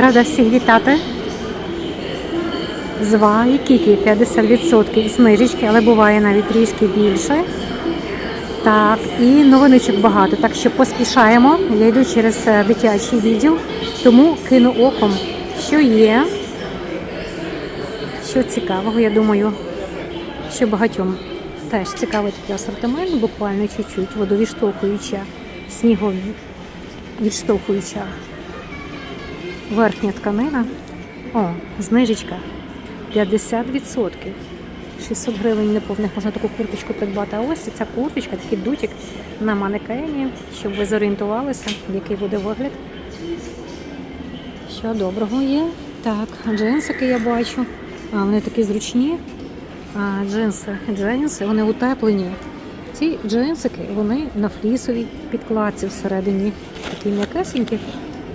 Рада всіх вітати. Зваї кікі 50% знижечки, але буває навіть трішки більше. Так, і новиночок багато, так що поспішаємо. Я йду через е, дитячий відділ, тому кину оком, що є, що цікавого, я думаю, що багатьом теж цікавий такий асортимент, буквально чуть-чуть водовіштовхуюча, сніговідштовхуюча верхня тканина. О, знижечка 50%. 600 гривень неповних можна таку курточку придбати. А ось ця курточка, такий дутик на манекені, щоб ви зорієнтувалися, який буде вигляд. Що доброго є? Так, джинсики я бачу. А, вони такі зручні. А, джинси, джинси, вони утеплені. Ці джинсики, вони на флісовій підкладці всередині. Такі м'якесенькі.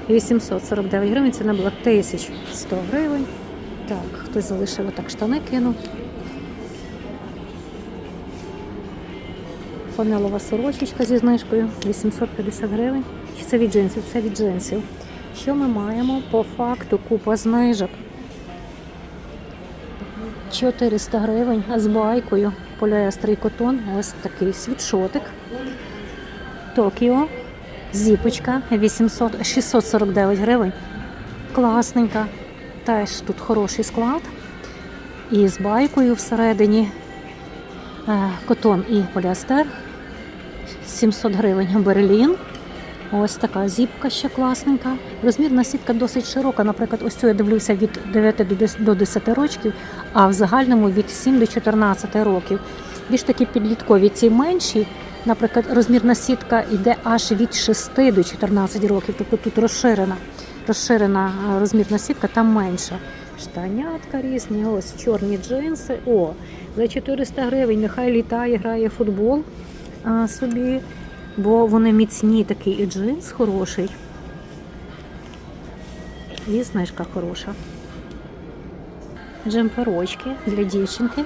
849 гривень, ціна була 1100 гривень. Так, хтось залишив отак штани кинув. Фанелова сорочечка зі знижкою 850 гривень. Це від джинсів? Це від джинсів. Що ми маємо? По факту купа знижок. 400 гривень з байкою. Поліестер і котон. Ось такий світшотик. Токіо. Зіпочка 800, 649 гривень. Класненька. Теж тут хороший склад. І з байкою всередині е, котон і поліестер. 700 гривень Берлін. Ось така зіпка ще класненька. Розмірна сітка досить широка. Наприклад, ось цю я дивлюся від 9 до 10 до 10 років, а в загальному від 7 до 14 років. Більш такі підліткові ці менші. Наприклад, розмірна сітка йде аж від 6 до 14 років, тобто тут розширена, розширена е, розмірна сітка, там менша. Штанятка різні, ось чорні джинси. О, за 400 гривень нехай літає, грає футбол а, собі, бо вони міцні такий і джинс хороший. І знижка хороша. Джемперочки для дівчинки.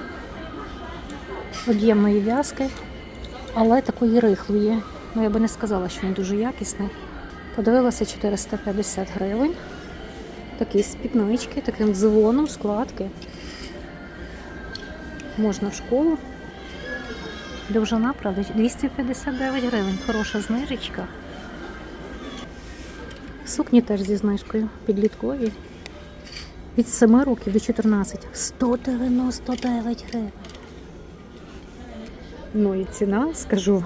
Об'ємної в'язки, але такої рихлої. Ну, я би не сказала, що він дуже якісний. Подивилася 450 гривень. Такі спіднички, таким дзвоном, складки. Можна в школу. Довжина, правда, 259 гривень. Хороша знижечка. Сукні теж зі знижкою. Підліткові. Від 7 років до 14. 199 гривень. Ну і ціна, скажу,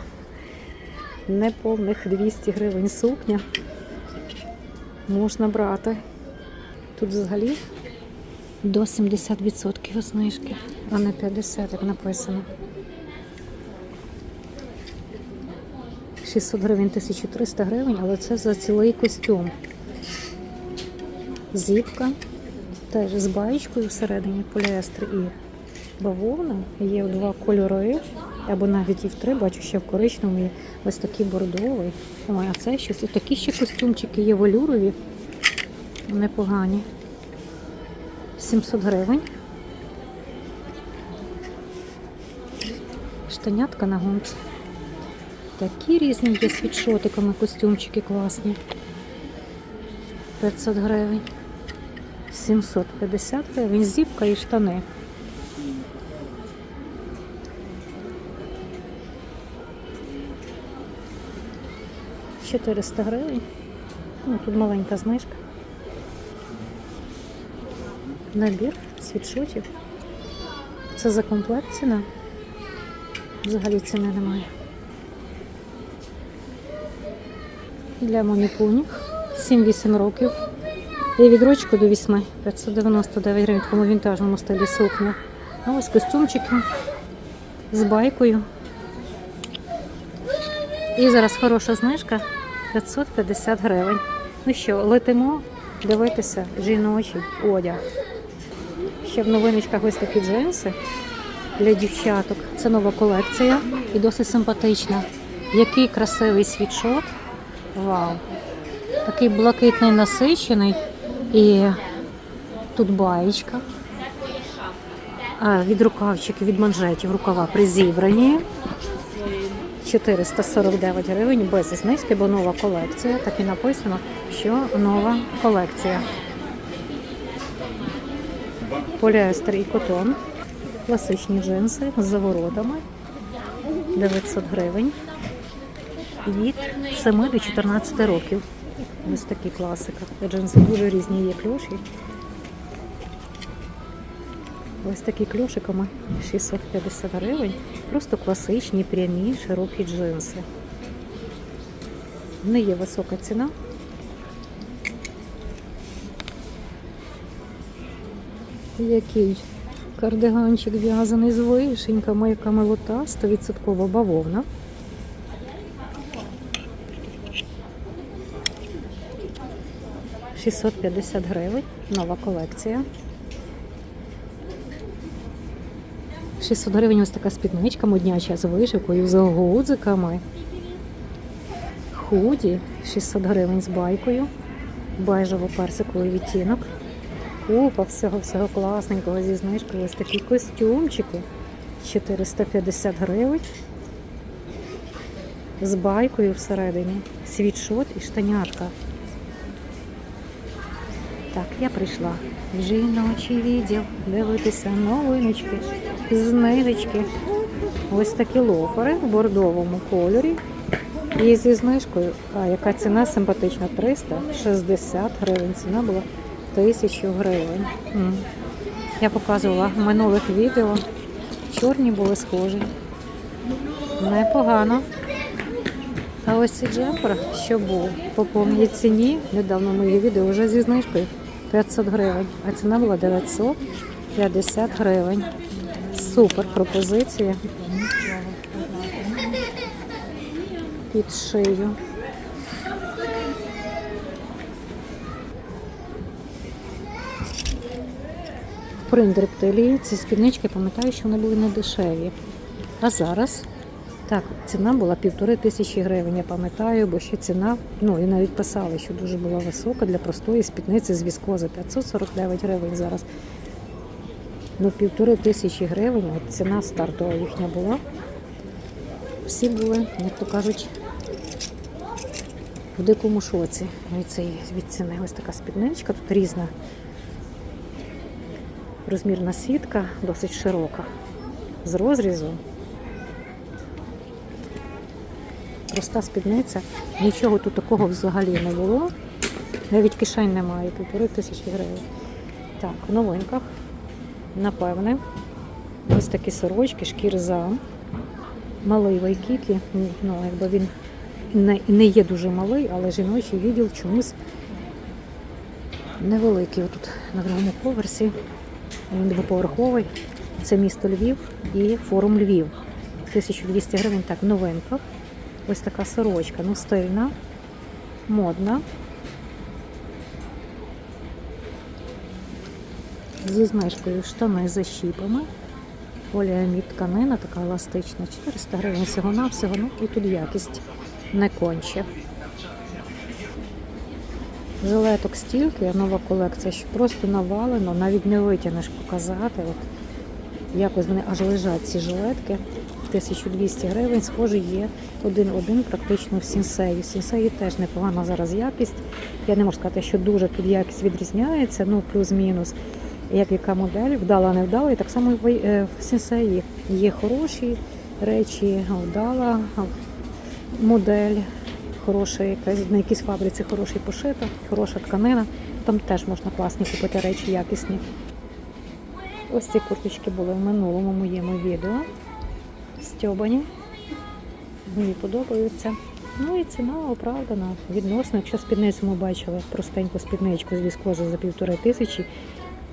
неповних 200 гривень сукня. Можна брати. Тут взагалі до 70% знижки, а не 50, як написано. 600 гривень, 1300 гривень, але це за цілий костюм. Зіпка, теж з баєчкою всередині поліестер і бавовна. Є два кольори, або навіть і в три, бачу, ще в коричневому є ось такий бордовий. Ой, а це щось. Такі ще костюмчики є волюрові, непогані. 700 гривень. Штанятка на гумці. Такі різні є світшотиками костюмчики класні. 500 гривень. 750 гривень. Зіпка і штани. – 400 гривень. Ну, тут маленька знижка. Набір світшотів. Це за комплект ціна. Взагалі ціни немає. Для маніпунів 7-8 років. І від рочку до 8 599 гривень, такому вінтажному стилі сукня. А ось костюмчики з байкою. І зараз хороша знижка 550 гривень. Ну що, летимо дивитися жіночий одяг. Ще в новиночках ось такі джинси для дівчаток. Це нова колекція і досить симпатична. Який красивий світшот. Вау! Такий блакитний насичений і тут баєчка. А, від рукавчиків, від манжетів рукава призібрані. 449 гривень без знижки, бо нова колекція. Так і написано, що нова колекція. поліестер і котон. Класичні джинси з заворотами. 900 гривень. Від 7 до 14 років. Ось такі класика. Джинси дуже різні є кльоші. Ось такі кльошиками 650 гривень. Просто класичні, прямі, широкі джинси. Не є висока ціна. Який кардиганчик в'язаний з вишеньками, яка милота, 100% бавовна. Шістсот п'ятдесят гривень, нова колекція. 600 гривень ось така спідничка модняча з вишивкою, з гудзиками. Худі 600 гривень з байкою, бежево-персиковий відтінок. Купа всього-всього класненького зі знижкою. Ось такі костюмчики 450 гривень. З байкою всередині. Світшот і штанятка. Так, я прийшла в жіночий відділ дивитися новиночки, знижечки. Ось такі лофери в бордовому кольорі. І зі знижкою, а яка ціна симпатична? 360 гривень. Ціна була 1000 гривень. Я показувала в минулих відео. Чорні були схожі. Непогано. А ось цей джемпер, що був по повній ціні, недавно моє відео вже зі знижкою 500 гривень, а ціна була 950 гривень. Супер пропозиція. Під шию. В принтрептилії ці спіднички, пам'ятаю, що вони були не дешеві. А зараз так, ціна була півтори тисячі гривень, я пам'ятаю, бо ще ціна, ну і навіть писали, що дуже була висока для простої спідниці з віскози. 549 гривень зараз. Ну, півтори тисячі гривень, от ціна стартова їхня була. Всі були, як то кажуть, в дикому шоці від цієї від ціни. Ось така спідничка, тут різна розмірна сітка, досить широка, з розрізом. проста спідниця. Нічого тут такого взагалі не було. Навіть кишень немає, півтори тисячі гривень. Так, в новинках, напевне, ось такі сорочки, шкірза. Малий вайкікі. Ну, якби він не, не є дуже малий, але жіночий відділ чомусь невеликий. Отут на другому поверсі. Він двоповерховий. Це місто Львів і форум Львів. 1200 гривень так, в новинках. Ось така сорочка, ну стильна, модна. Зі знижкою штани за щіпами. Поліамід тканина, така еластична. 400 гривень всього-навсього. ну і тут якість не конче. Жилеток стільки, нова колекція, що просто навалено, навіть не витягнеш показати. От якось вони аж лежать ці жилетки. 1200 гривень, схоже, є один-один практично в сінсеї. В сінсеї теж непогана зараз якість. Я не можу сказати, що дуже тут якість відрізняється, ну плюс-мінус. Як яка модель, вдала, не вдала. І так само в е, в сінсеї є хороші речі, вдала модель, хороша якась, на якійсь фабриці хороший пошита, хороша тканина. Там теж можна класні купити речі якісні. Ось ці курточки були в минулому моєму відео стьобані. Мені подобаються. Ну і ціна оправдана, відносно. Якщо спідницю ми бачили простеньку спідничку з віскози за півтори тисячі,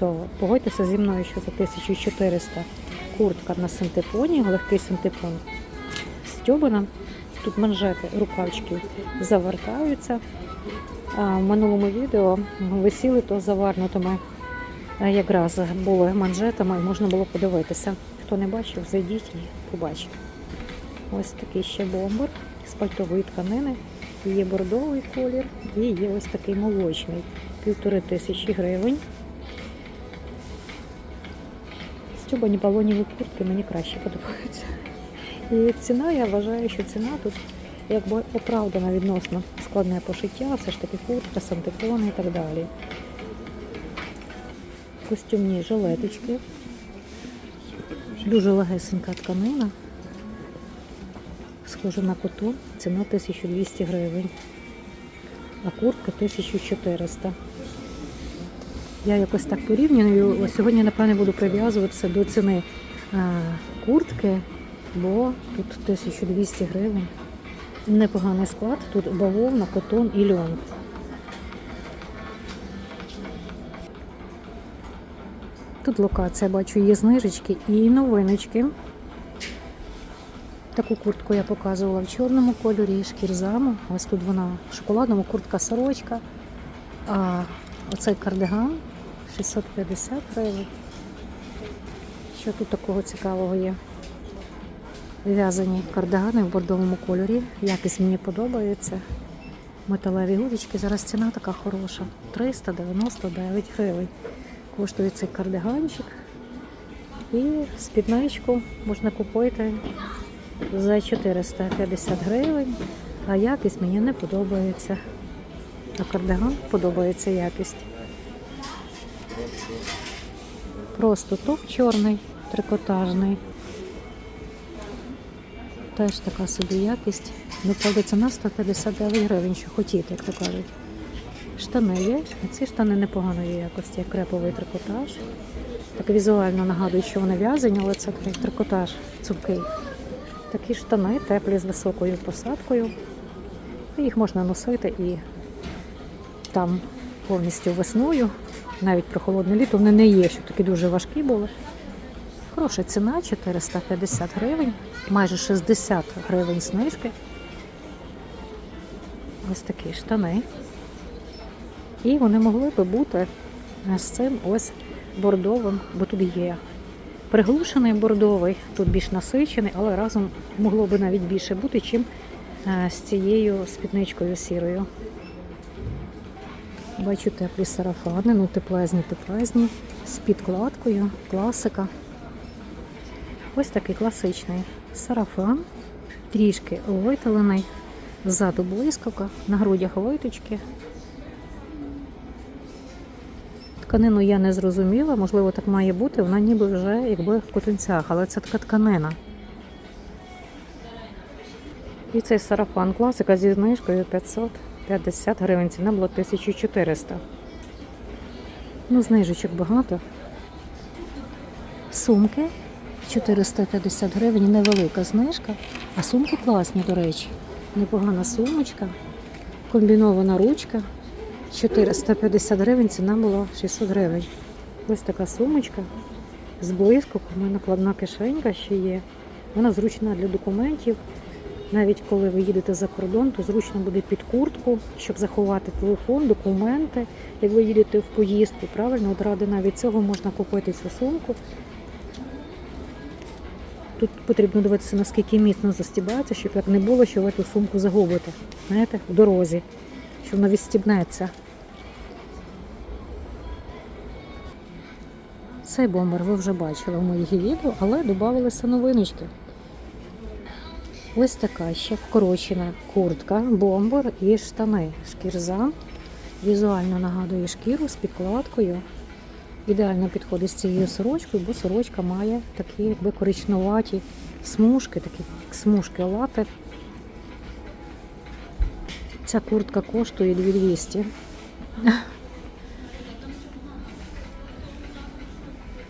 то погодьтеся зі мною, що за 1400 куртка на синтепоні, легкий синтепон стьобана. Тут манжети, рукавчики завертаються. В минулому відео висіли то заварнутими якраз були манжетами, і можна було подивитися. Хто не бачив, зайдіть і побачите. Ось такий ще бомбер з пальтової тканини. Є бордовий колір і є ось такий молочний. Півтори тисячі гривень. Стюбані балоніві куртки мені краще подобаються. І ціна, я вважаю, що ціна тут якби оправдана відносно складне пошиття, все ж таки куртка, сантифони і так далі. костюмні жилеточки. Дуже легесенька тканина. Схожа на котон. Ціна 1200 гривень. А куртка 1400. Я якось так порівнюю. Сьогодні, напевне, буду прив'язуватися до ціни е, куртки, бо тут 1200 гривень. Непоганий склад. Тут бавовна, котон і льон. Тут локація, бачу, є знижечки і новиночки. Таку куртку я показувала в чорному кольорі, шкірзаму. Ось тут вона в шоколадному куртка сорочка. А оцей кардиган 650 гривень. Що тут такого цікавого є? В'язані кардигани в бордовому кольорі. Якість мені подобається. Металеві гудочки. Зараз ціна така хороша. 399 гривень. Коштує цей кардиганчик. І спідничку можна купити за 450 гривень. А якість мені не подобається. А кардиган подобається якість. Просто топ чорний, трикотажний. Теж така собі якість. Ну, правда, ціна 159 гривень, що хотіти, як то кажуть. Штани є. Ці штани непоганої якості, як креповий трикотаж. Так візуально нагадують, що вони в'язані, але це трикотаж цупкий. Такі штани теплі з високою посадкою. Їх можна носити і там повністю весною, навіть про холодне літо вони не є, щоб такі дуже важкі були. Хороша ціна 450 гривень, майже 60 гривень знижки. Ось такі штани. І вони могли би бути з цим ось бордовим, бо тут є приглушений бордовий, тут більш насичений, але разом могло би навіть більше бути, чим е, з цією спідничкою сірою. Бачу теплі сарафани, ну теплезні, теплезні, з підкладкою, класика. Ось такий класичний сарафан, трішки виталений, ззаду блискавка, на грудях виточки. Тканину я не зрозуміла, можливо, так має бути, вона ніби вже якби в котинцях, але це така тканина. І цей сарафан класика зі знижкою 550 гривень, ціна була 1400. Ну, знижечок багато. Сумки 450 гривень, невелика знижка, а сумки класні, до речі. Непогана сумочка, комбінована ручка. 450 гривень, ціна була 600 гривень. Ось така сумочка з блискавкою, у мене накладна кишенька ще є. Вона зручна для документів. Навіть коли ви їдете за кордон, то зручно буде під куртку, щоб заховати телефон, документи, як ви їдете в поїздку. Правильно, от ради навіть цього можна купити цю сумку. Тут потрібно дивитися, наскільки міцно застібається, щоб як не було, що ви ту сумку загубите. Знаєте, в дорозі, що вона відстібнеться. Цей бомбер ви вже бачили в моїх відео, але додавалися новиночки. Ось така ще вкорочена куртка, бомбер і штани. Шкірза. Візуально нагадує шкіру з підкладкою. Ідеально підходить з цією сорочкою, бо сорочка має такі якби коричнуваті смужки, такі смужки лати. Ця куртка коштує 2200.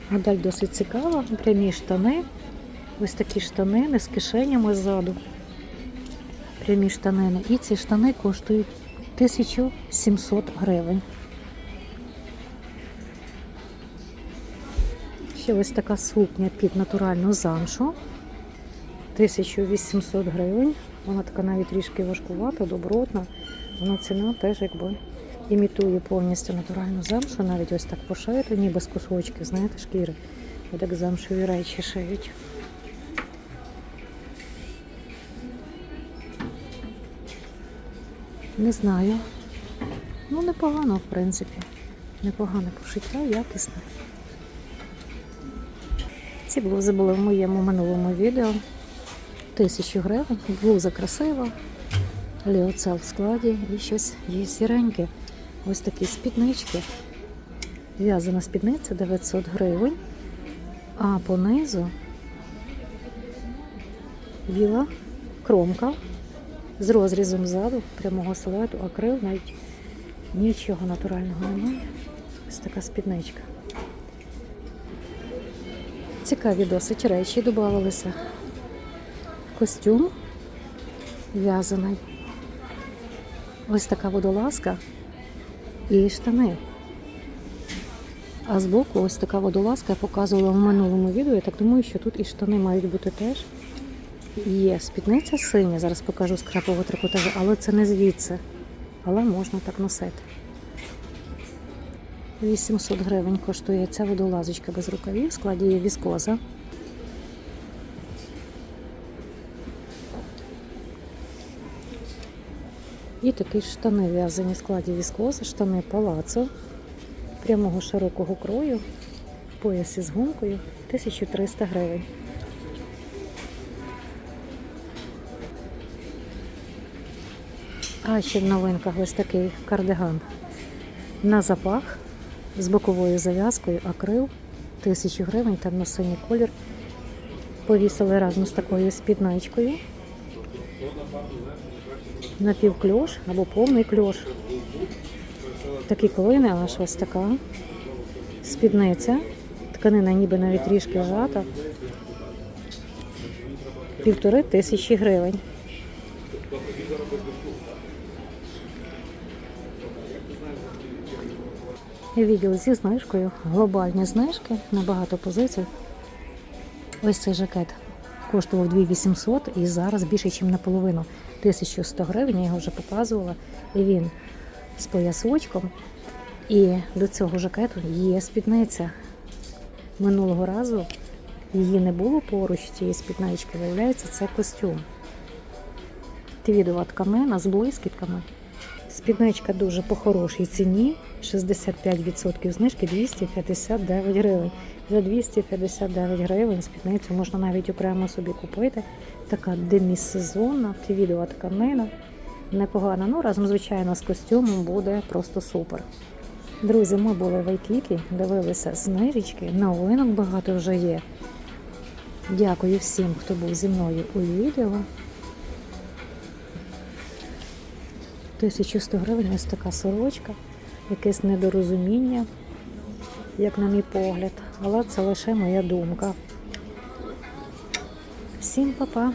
Модель досить цікава, прямі штани. Ось такі штанини з кишенями ззаду. Прямі штанини. І ці штани коштують 1700 гривень. Ще ось така сукня під натуральну замшу. 1800 гривень. Вона така навіть трішки важкувата, добротна. Вона ціна теж якби імітує повністю натуральну замшу, навіть ось так пошита, ніби з кусочки, знаєте, шкіри. Отак замшові речі шиють. Не знаю. Ну, непогано, в принципі. Непогане пошиття, якісне. Ці блузи були в моєму минулому відео. Тисячу гривень. Блуза красива. Ліоцел в складі і щось є сіреньке. Ось такі спіднички В'язана спідниця 900 гривень. А по низу біла кромка з розрізом ззаду, прямого силуету, акрил, навіть нічого натурального немає. Ось така спідничка. Цікаві досить речі додавалися. Костюм в'язаний. Ось така водолазка і штани. А збоку ось така водолазка я показувала в минулому відео. Я так думаю, що тут і штани мають бути теж. Є спідниця синя, зараз покажу з крапового трикотажу, але це не звідси. Але можна так носити. 800 гривень коштує ця водолазочка без рукавів, в складі є віскоза. І такі штани в'язані в складі віскози, штани палацо прямого широкого крою, в поясі з гумкою 1300 гривень. А ще в новинках ось такий кардиган на запах з боковою зав'язкою, акрил, 1000 гривень, темно-синій колір. Повісили разом з такою спідничкою. Напівкльош або повний кльош. Такі колини, аж ось така. Спідниця. Тканина ніби навіть трішки жата. Півтори тисячі гривень. Відділ зі знижкою, глобальні знижки на багато позицій. Ось цей жакет коштував 2800 і зараз більше, ніж наполовину. 1100 гривень, я його вже показувала. І він з поясочком. І до цього жакету є спідниця. Минулого разу її не було поруч цієї спіднички. Виявляється, це костюм. Твідова тканина з блискітками. Спідничка дуже по хорошій ціні. 65% знижки 259 гривень. За 259 гривень спідницю можна навіть окремо собі купити. Така демісезонна, твідова тканина. Непогана. Ну, разом, звичайно, з костюмом буде просто супер. Друзі, ми були в Айкікі, дивилися знижечки, новинок багато вже є. Дякую всім, хто був зі мною у відео. 1100 гривень ось така сорочка, якесь недорозуміння, як на мій погляд. Але це лише моя думка. Всім па-па!